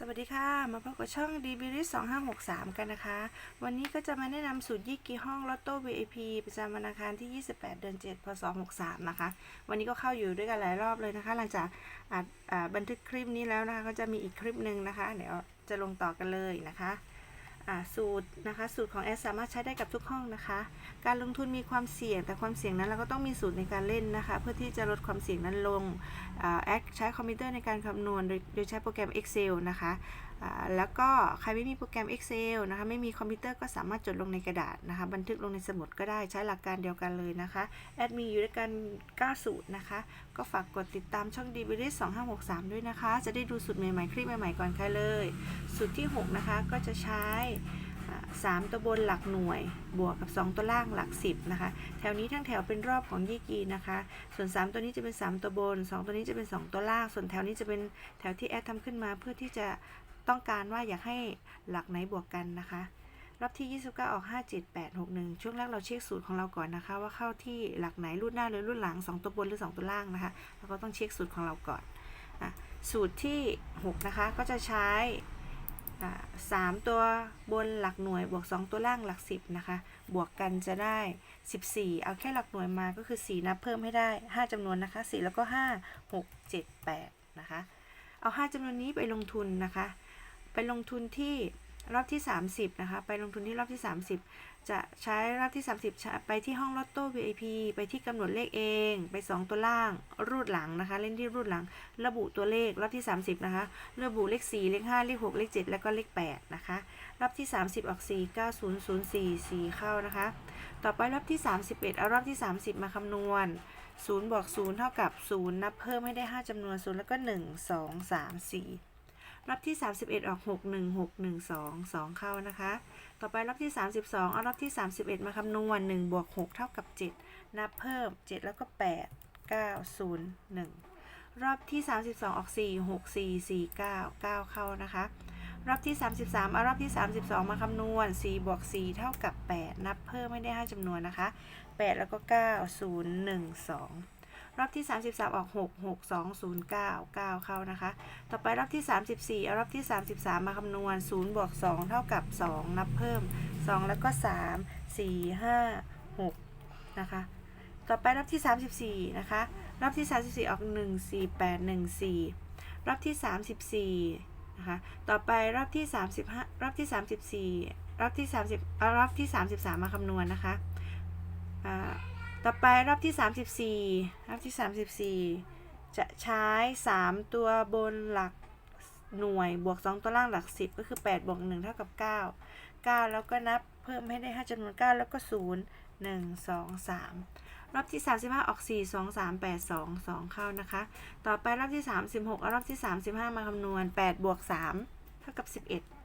สวัสดีค่ะ มาพบกับช่อง d b r i s 2563 กันนะคะ วันนี้ก็จะมาแนะนำสูตรยี่กี่ห้องลอตโต้ VIP ประจำวันอังคารที่ 28 เดือน 7 พศ 63 นะคะ วันนี้ก็เข้าอยู่ด้วยกันหลายรอบเลยนะคะ หลังจากบันทึกคลิปนี้แล้วนะคะ ก็จะมีอีกคลิปหนึ่งนะคะ เดี๋ยวจะลงต่อกันเลยนะคะ สูตรนะคะ สูตรของแอสสามารถใช้ได้กับทุกห้องนะคะ การลงทุนมีความเสี่ยง แต่ความเสี่ยงนั้นเราก็ต้องมีสูตรในการเล่นนะคะ เพื่อที่จะลดความเสี่ยงนั้นลงอแอสใช้คอมพิวเตอร์ในการคำนวณโดยใช้โปรแกรม Excel นะคะ แล้วก็ใครไม่มีโปรแกรม Excel นะคะ ไม่มีคอมพิวเตอร์ก็สามารถจดลงในกระดาษนะคะ บันทึกลงในสมุดก็ได้ใช้หลักการเดียวกันเลยนะคะ แอดมีอยู่ด้วยกัน9สูตรนะคะ ก็ฝากกดติดตามช่อง d b r i s 2563ด้วยนะคะ จะได้ดูสูตรใหม่ๆ คลิปใหม่ๆก่อนใครเลย สูตรที่ 6 นะคะ ก็จะใช้อ่าสามตัวบนหลักหน่วย บวกกับ 2 ตัวล่างหลัก 10 นะคะ แถวนี้ทั้งแถวเป็นรอบของยี่กีนะคะ ส่วน 3 ตัวนี้จะเป็น 3 ตัวบน 2 ตัวนี้จะเป็น 2 ตัวล่าง ส่วนแถวนี้จะเป็นแถวที่แอดทำขึ้นมาเพื่อที่จะ ต้องการว่าอยากให้หลักไหนบวกกันนะคะรอบที่ 29 ออก 5 7 8 6 1 ช่วงแรกเราเช็คสูตรของเราก่อนนะคะ ว่าเข้าที่หลักไหนรูดหน้าหรือรูดหลัง 2 ตัวบนหรือ 2 ตัวล่างนะคะเราก็ต้องเช็คสูตรของเราก่อนอสูตรที่ 6 นะคะ ก็จะใช้อ่าสามตัวบนหลักหน่วยบวก 2 ตัวล่างหลัก 10 นะคะ บวกกันจะได้ 14 เอาแค่หลักหน่วยมาก็คือ 4 นับเพิ่มให้ได้ 5จำนวนนะคะ 4 แล้วก็ 5 6 7 8 นะคะ เอา 5จำนวนนี้ไปลงทุนนะคะ ไปลงทุนที่รอบที่ 30 นะคะ ไปลงทุนที่รอบที่ 30 จะใช้รอบที่ 30 ไปที่ห้องลอตโต้ VIP ไปที่กำหนดเลขเอง ไป 2 ตัวล่าง รูดหลังนะคะ เล่นที่รูดหลัง ระบุตัวเลขรอบที่ 30 นะคะ ระบุเลข 4 เลข 5 เลข 6 เลข 7 แล้วก็เลข 8 นะคะ รอบที่ 30 ออก 4 9 0 0 4 4 เข้านะคะ ต่อไปรอบที่ 31 เอารอบที่ 30 มาคำนวณ 0 บวก 0 เท่ากับ 0 นับเพิ่มให้ได้ 5จำนวน 0 แล้วก็ 1 2 3 4 รอบที่ 31 ออก 6 1 6 1 2 2 เข้านะคะ ต่อไปรอบที่ 32 เอารอบที่ 31 มาคำนวณ1บวก6เท่ากับ 7 นับเพิ่ม 7 แล้วก็ 8 9 0 1 รอบที่ 32 ออก 4 6 4 4 9 9 เข้านะคะ รอบที่ 33เอารอบที่ 32 มาคำนวณ 4 บวก 4 เท่ากับ 8 นับเพิ่มไม่ได้ 5จำนวนนะคะ 8 แล้วก็ 9 0 1 2 รอบที่ 33 ออก 6 6 2 0 9 9 เข้านะคะ ต่อไปรอบที่ 34เอารอบที่ 33 มาคำนวณ 0 บวก 2 เท่ากับ 2 นับเพิ่ม 2 แล้วก็ 3 4 5 6 นะคะ ต่อไปรอบที่ 34 นะคะ รอบที่ 34 ออก 1 4 8 1 4 รอบที่ 34 นะคะ ต่อไปรอบที่ 35 รอบที่ 34 รอบที่ 30รอบที่ 33 มาคำนวณนะคะอ่า ต่อไปรอบที่ 34 รอบที่ 34 จะใช้ 3 ตัวบนหลักหน่วยบวก 2 ตัวล่างหลัก 10 ก็คือ 8 บวก 1 เท่ากับ 9 9 แล้วก็นับเพิ่มให้ได้ 5จำนวน 9 แล้วก็ 0 1 2 3 รอบที่ 35 ออก 4 2 3 8 2 2 เข้านะคะ ต่อไปรอบที่ 36เอารอบที่ 35 มาคำนวณ 8 บวก 3 เท่ากับ 11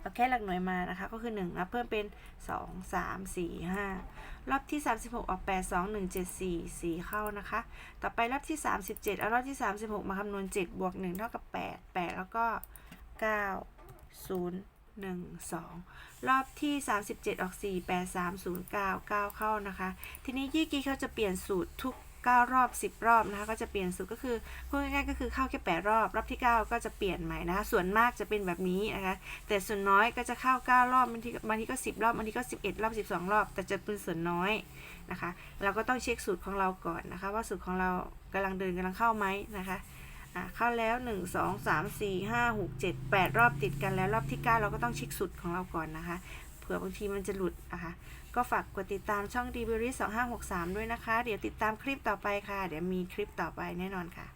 เอาแค่หลักหน่วยมานะคะ ก็คือ1นับเพิ่มเป็น 2 3 4 5 รอบที่ 36 ออก 8 2 1 7 4 4 เข้านะคะ ต่อไปรอบที่ 37 เอารอบที่ 36 มาคำนวณ 7 บวก 1 เท่ากับ 8 8 แล้วก็ 9 0 1 2 รอบที่ 37 ออก 4 8 3 0 9 9 เข้านะคะ ทีนี้ยี่กี้เขาจะเปลี่ยนสูตรทุก 9 รอบ 10 รอบนะคะก็จะเปลี่ยนสูตรก็คือพูดง่ายๆก็คือเข้าแค่ 8 รอบ รอบที่ 9 ก็จะเปลี่ยนใหม่นะคะส่วนมากจะเป็นแบบนี้นะคะแต่ส่วนน้อยก็จะเข้า 9 รอบบางทีบางทีก็ 10 รอบบางทีก็ 11 รอบ 12 รอบ แต่จะเป็นส่วนน้อยนะคะ เราก็ต้องเช็คสูตรของเราก่อนนะคะ ว่าสูตรของเรากำลังเดินกำลังเข้าไหมนะคะอะเข้าแล้ว 1 2 3 4 5 6 7 8 รอบติดกันแล้วรอบที่ 9 เราก็ต้องเช็คสูตรของเราก่อนนะคะ ผื่อบางทีมันจะหลุดนะคะก็ฝากกดติดตามช่อง d b r i 2563ด้วยนะคะ เดี๋ยวติดตามคลิปต่อไปค่ะ เดี๋ยวมีคลิปต่อไปแน่นอนค่ะ